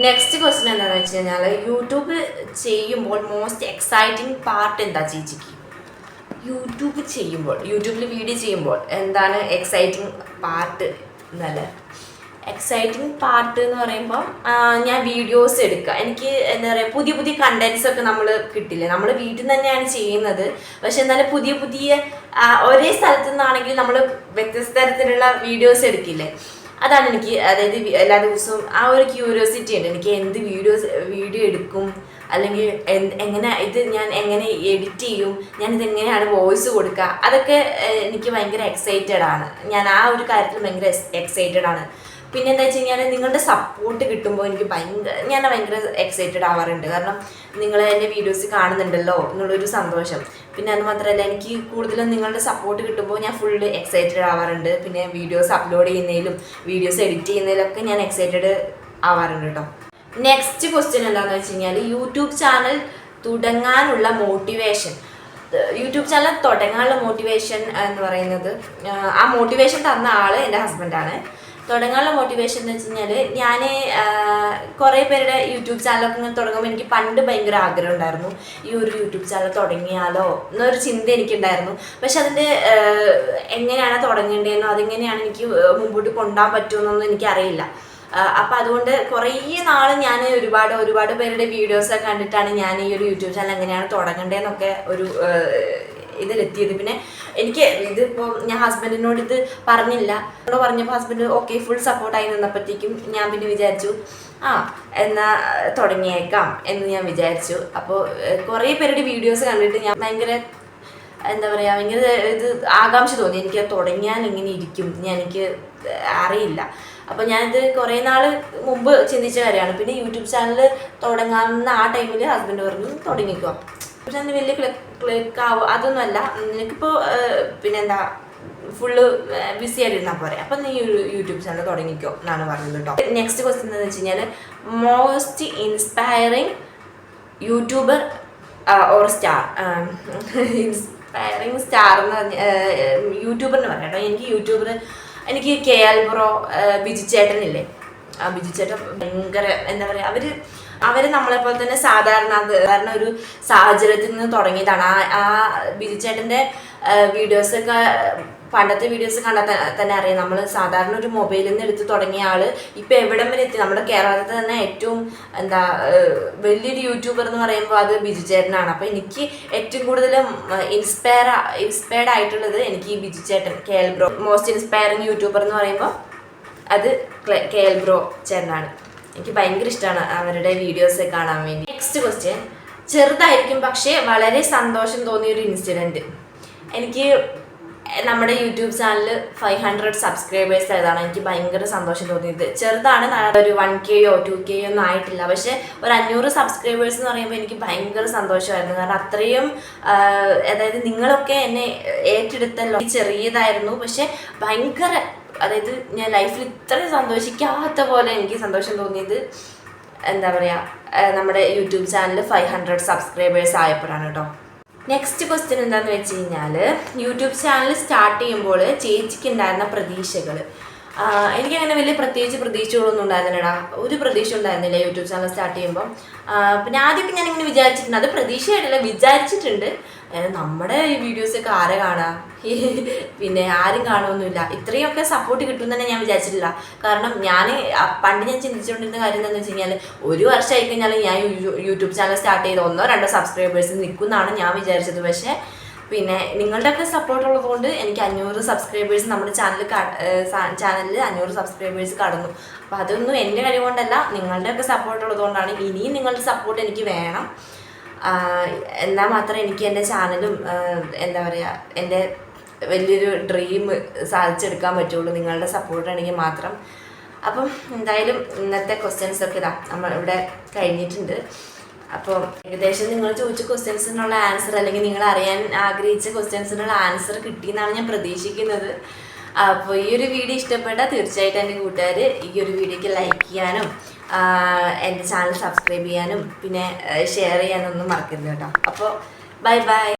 Next question എന്താണെന്ന് വെച്ച് കഴിഞ്ഞാൽ യൂട്യൂബ് ചെയ്യുമ്പോൾ മോസ്റ്റ് എക്സൈറ്റിംഗ് പാർട്ട് എന്താ ചേച്ചിക്ക്? യൂട്യൂബ് ചെയ്യുമ്പോൾ യൂട്യൂബിൽ വീഡിയോ ചെയ്യുമ്പോൾ എന്താണ് എക്സൈറ്റിംഗ് പാർട്ട് എന്നല്ല? എക്സൈറ്റിംഗ് പാർട്ട് എന്ന് പറയുമ്പോൾ ഞാൻ വീഡിയോസ് എടുക്കുക. എനിക്ക് എന്താ പറയുക പുതിയ പുതിയ കണ്ടൻസ് ഒക്കെ നമ്മൾ കിട്ടില്ല? നമ്മൾ വീട്ടിൽ നിന്ന് തന്നെയാണ് ചെയ്യുന്നത്. പക്ഷെ എന്നാലും പുതിയ പുതിയ ഒരേ സ്ഥലത്തു നിന്നാണെങ്കിൽ നമ്മൾ വ്യത്യസ്ത തരത്തിലുള്ള വീഡിയോസ് എടുക്കില്ലേ? അതാണ് എനിക്ക് അതായത് എല്ലാ ദിവസവും ആ ഒരു ക്യൂരിയോസിറ്റി ഉണ്ട്. എനിക്ക് എന്ത് വീഡിയോസ് വീഡിയോ എടുക്കും? അല്ലെങ്കിൽ എങ്ങനെ ഇത് ഞാൻ എങ്ങനെ എഡിറ്റ് ചെയ്യും? ഞാൻ ഇത് എങ്ങനെയാണ് വോയിസ് കൊടുക്കുക? അതൊക്കെ എനിക്ക് ഭയങ്കര എക്സൈറ്റഡ് ആണ്. ഞാൻ ആ ഒരു കാര്യത്തിൽ ഭയങ്കര എക്സൈറ്റഡ് ആണ്. പിന്നെ എന്താ വെച്ച് കഴിഞ്ഞാൽ നിങ്ങളുടെ സപ്പോർട്ട് കിട്ടുമ്പോൾ എനിക്ക് ഭയങ്കര ഞാൻ ഭയങ്കര എക്സൈറ്റഡ് ആവാറുണ്ട്. കാരണം നിങ്ങൾ എന്റെ വീഡിയോസ് കാണുന്നുണ്ടല്ലോ എന്നുള്ളൊരു സന്തോഷം. പിന്നെ അത് മാത്രമല്ല എനിക്ക് കൂടുതലും നിങ്ങളുടെ സപ്പോർട്ട് കിട്ടുമ്പോൾ ഞാൻ ഫുൾ എക്സൈറ്റഡ് ആവാറുണ്ട്. പിന്നെ വീഡിയോസ് അപ്ലോഡ് ചെയ്യുന്നതിലും വീഡിയോസ് എഡിറ്റ് ചെയ്യുന്നതിലൊക്കെ ഞാൻ എക്സൈറ്റഡ് ആവാറുണ്ട് കേട്ടോ നെക്സ്റ്റ് ക്വസ്റ്റ്യൻ എന്താണെന്ന് വെച്ച് കഴിഞ്ഞാൽ യൂട്യൂബ് ചാനൽ തുടങ്ങാനുള്ള മോട്ടിവേഷൻ യൂട്യൂബ് ചാനൽ തുടങ്ങാനുള്ള മോട്ടിവേഷൻ എന്ന് പറയുന്നത് ആ മോട്ടിവേഷൻ തന്ന ആൾ എന്റെ ഹസ്ബൻഡാണ് തുടങ്ങാനുള്ള മോട്ടിവേഷൻ എന്ന് വെച്ച് കഴിഞ്ഞാൽ ഞാൻ കുറേ പേരുടെ യൂട്യൂബ് ചാനലൊക്കെ ഇങ്ങനെ തുടങ്ങുമ്പോൾ എനിക്ക് പണ്ട് ഭയങ്കര ആഗ്രഹം ഉണ്ടായിരുന്നു. ഈ ഒരു യൂട്യൂബ് ചാനൽ തുടങ്ങിയാലോ എന്നൊരു ചിന്ത എനിക്കുണ്ടായിരുന്നു. പക്ഷെ അതിന്റെ എങ്ങനെയാണ് തുടങ്ങേണ്ടതെന്നോ അതെങ്ങനെയാണ് എനിക്ക് മുമ്പോട്ട് കൊണ്ടുപോകാൻ പറ്റുമെന്നൊന്നും എനിക്കറിയില്ല. അപ്പം അതുകൊണ്ട് കുറേ നാൾ ഞാൻ ഒരുപാട് ഒരുപാട് പേരുടെ വീഡിയോസൊക്കെ കണ്ടിട്ടാണ് ഞാൻ ഈ ഒരു യൂട്യൂബ് ചാനൽ എങ്ങനെയാണ് തുടങ്ങേണ്ടതെന്നൊക്കെ ഒരു ഇതിലെത്തിയത്. പിന്നെ എനിക്ക് ഇതിപ്പോൾ ഞാൻ ഹസ്ബൻഡിനോട് ഇത് പറഞ്ഞില്ല. എന്നോട് പറഞ്ഞപ്പോൾ ഹസ്ബൻഡ് ഓക്കെ ഫുൾ സപ്പോർട്ടായി നിന്നപ്പോഴത്തേക്കും ഞാൻ പിന്നെ വിചാരിച്ചു ആ എന്നാ തുടങ്ങിയേക്കാം എന്ന് ഞാൻ വിചാരിച്ചു. അപ്പോൾ കുറേ പേരുടെ വീഡിയോസ് കണ്ടിട്ട് ഞാൻ ഭയങ്കര എന്താ പറയുക ഭയങ്കര ഇത് ആകാംക്ഷ തോന്നി. എനിക്ക് തുടങ്ങിയാൽ എങ്ങനെ ഇരിക്കും? ഞാൻ എനിക്ക് അറിയില്ല. അപ്പോൾ ഞാനിത് കുറേ നാൾ മുമ്പ് ചിന്തിച്ച കാര്യമാണ്. പിന്നെ യൂട്യൂബ് ചാനൽ തുടങ്ങാവുന്ന ആ ടൈമിൽ ഹസ്ബൻഡ് പറഞ്ഞു തുടങ്ങിക്കോ. പക്ഷെ അതിന് വലിയ ക്ലിക്ക് ക്ലിക്ക് ആവും അതൊന്നുമല്ല നിനക്കിപ്പോൾ പിന്നെന്താ ഫുള്ള് ബിസി ആയിട്ടിരുന്നാൽ പോരെ. അപ്പം നീ യൂട്യൂബ് ചാനൽ തുടങ്ങിക്കോ എന്നാണ് പറഞ്ഞത് കേട്ടോ. നെക്സ്റ്റ് ക്വസ്റ്റ്യൻ എന്ന് വെച്ച് കഴിഞ്ഞാൽ most inspiring YouTuber or star inspiring star എന്ന് പറഞ്ഞ യൂട്യൂബർ എന്ന് പറയാം കേട്ടോ. എനിക്ക് യൂട്യൂബർ എനിക്ക് കെ എൽ ബ്രോ ബിജു ചേട്ടനില്ലേ? ആ ബിജു ചേട്ടൻ ഭയങ്കര എന്താ പറയുക അവർ അവർ നമ്മളെ പോലെ തന്നെ സാധാരണ സാധാരണ ഒരു സാഹചര്യത്തിൽ നിന്ന് തുടങ്ങിയതാണ്. ആ ആ വീഡിയോസ് വീഡിയോസൊക്കെ പണ്ടത്തെ വീഡിയോസ് കണ്ടാൽ തന്നെ അറിയാം. നമ്മൾ സാധാരണ ഒരു മൊബൈലിൽ നിന്ന് എടുത്ത് തുടങ്ങിയ ആൾ ഇപ്പൊ എവിടം വരെ എത്തി? നമ്മുടെ കേരളത്തിൽ തന്നെ ഏറ്റവും എന്താ വലിയൊരു യൂട്യൂബർ എന്ന് പറയുമ്പോൾ അത് ബിജു ചേട്ടനാണ്. അപ്പൊ എനിക്ക് ഏറ്റവും കൂടുതൽ ഇൻസ്പയർ ഇൻസ്പയർഡ് ആയിട്ടുള്ളത് എനിക്ക് ഈ ബിജു ചേട്ടൻ K L bro. Most inspiring YouTuber എന്ന് പറയുമ്പോൾ അത് കെ എൽ ബ്രോ ചേട്ടനാണ്. എനിക്ക് ഭയങ്കര ഇഷ്ടമാണ് അവരുടെ വീഡിയോസ് കാണാൻ വേണ്ടി. നെക്സ്റ്റ് ക്വസ്റ്റ്യൻ ചെറുതായിരിക്കും പക്ഷേ വളരെ സന്തോഷം തോന്നിയ ഒരു ഇൻസിഡന്റ് എനിക്ക് നമ്മുടെ YouTube channel five hundred subscribers ആയതാണ് എനിക്ക് ഭയങ്കര സന്തോഷം തോന്നിയത്. ചെറുതാണ് ഒരു വൺ കെയോ ടു കെയോ ഒന്നും ആയിട്ടില്ല. പക്ഷേ ഒരു അഞ്ഞൂറ് സബ്സ്ക്രൈബേഴ്സ് എന്ന് പറയുമ്പോൾ എനിക്ക് ഭയങ്കര സന്തോഷമായിരുന്നു. കാരണം അത്രയും അതായത് നിങ്ങളൊക്കെ എന്നെ ഏറ്റെടുത്തല്ലോ ചെറിയതായിരുന്നു. പക്ഷേ ഭയങ്കര അതായത് ഞാൻ ലൈഫിൽ ഇത്രയും സന്തോഷിക്കാത്ത പോലെ എനിക്ക് സന്തോഷം തോന്നിയത് എന്താ പറയുക നമ്മുടെ YouTube channel five hundred subscribers ആയപ്പോഴാണ് കേട്ടോ നെക്സ്റ്റ് ക്വസ്റ്റ്യൻ എന്താന്ന് വെച്ച് കഴിഞ്ഞാൽ യൂട്യൂബ് ചാനൽ സ്റ്റാർട്ട് ചെയ്യുമ്പോൾ ചേച്ചിക്ക് ഉണ്ടായിരുന്ന പ്രതീക്ഷകൾ എനിക്കങ്ങനെ വലിയ പ്രത്യേകിച്ച് പ്രതീക്ഷകളൊന്നും ഉണ്ടായിരുന്നില്ലടാ. ഒരു പ്രതീക്ഷ ഉണ്ടായിരുന്നില്ല യൂട്യൂബ് ചാനൽ സ്റ്റാർട്ട് ചെയ്യുമ്പോൾ പിന്നെ ആദ്യമൊക്കെ ഞാനിങ്ങനെ വിചാരിച്ചിട്ടുണ്ട്. അത് പ്രതീക്ഷയായിട്ടില്ല വിചാരിച്ചിട്ടുണ്ട്. നമ്മുടെ ഈ വീഡിയോസ് ഒക്കെ ആരെ കാണാം? പിന്നെ ആരും കാണുമൊന്നുമില്ല ഇത്രയൊക്കെ സപ്പോർട്ട് കിട്ടും തന്നെ ഞാൻ വിചാരിച്ചിട്ടില്ല. കാരണം ഞാൻ പണ്ട് ഞാൻ ചിന്തിച്ചുകൊണ്ടിരുന്ന കാര്യം എന്താണെന്ന് വെച്ച് കഴിഞ്ഞാൽ ഒരു വർഷമായി കഴിഞ്ഞാൽ ഞാൻ യൂട്യൂബ് ചാനൽ സ്റ്റാർട്ട് ചെയ്ത് ഒന്നോ രണ്ടോ സബ്സ്ക്രൈബേഴ്സ് നിൽക്കുമെന്നാണ് ഞാൻ വിചാരിച്ചത്. പക്ഷേ പിന്നെ നിങ്ങളുടെയൊക്കെ സപ്പോർട്ട് ഉള്ളതുകൊണ്ട് എനിക്ക് അഞ്ഞൂറ് സബ്സ്ക്രൈബേഴ്സ് നമ്മുടെ ചാനൽ ചാനലിൽ അഞ്ഞൂറ് സബ്സ്ക്രൈബേഴ്സ് കടന്നു. അപ്പോൾ അതൊന്നും എന്റെ കഴിവുകൊണ്ടല്ല നിങ്ങളുടെയൊക്കെ സപ്പോർട്ട് ഉള്ളതുകൊണ്ടാണ് ഇനിയും നിങ്ങളുടെ സപ്പോർട്ട് എനിക്ക് വേണം. എന്നാൽ മാത്രം എനിക്ക് എന്റെ ചാനലും എന്താ പറയുക എന്റെ വലിയൊരു ഡ്രീം സാധിച്ചെടുക്കാൻ പറ്റുള്ളൂ. നിങ്ങളുടെ സപ്പോർട്ട് ആണെങ്കിൽ മാത്രം. അപ്പം എന്തായാലും ഇന്നത്തെ ക്വസ്റ്റ്യൻസ് ഒക്കെ ഇതാ നമ്മൾ ഇവിടെ കഴിഞ്ഞിട്ടുണ്ട്. അപ്പോൾ ഏകദേശം നിങ്ങൾ ചോദിച്ച ക്വസ്റ്റ്യൻസിനുള്ള ആൻസർ അല്ലെങ്കിൽ നിങ്ങൾ അറിയാൻ ആഗ്രഹിച്ച ക്വസ്റ്റ്യൻസിനുള്ള ആൻസർ കിട്ടിയെന്നാണ് ഞാൻ പ്രതീക്ഷിക്കുന്നത്. അപ്പോൾ ഈ ഒരു വീഡിയോ ഇഷ്ടപ്പെട്ടാൽ തീർച്ചയായിട്ടും എന്റെ കൂട്ടുകാർ ഈ ഒരു വീഡിയോക്ക് ലൈക്ക് ചെയ്യാനും എന്റെ ചാനൽ സബ്സ്ക്രൈബ് ചെയ്യാനും പിന്നെ ഷെയർ ചെയ്യാനൊന്നും മറക്കരുത് കേട്ടോ. അപ്പോൾ ബൈ ബൈ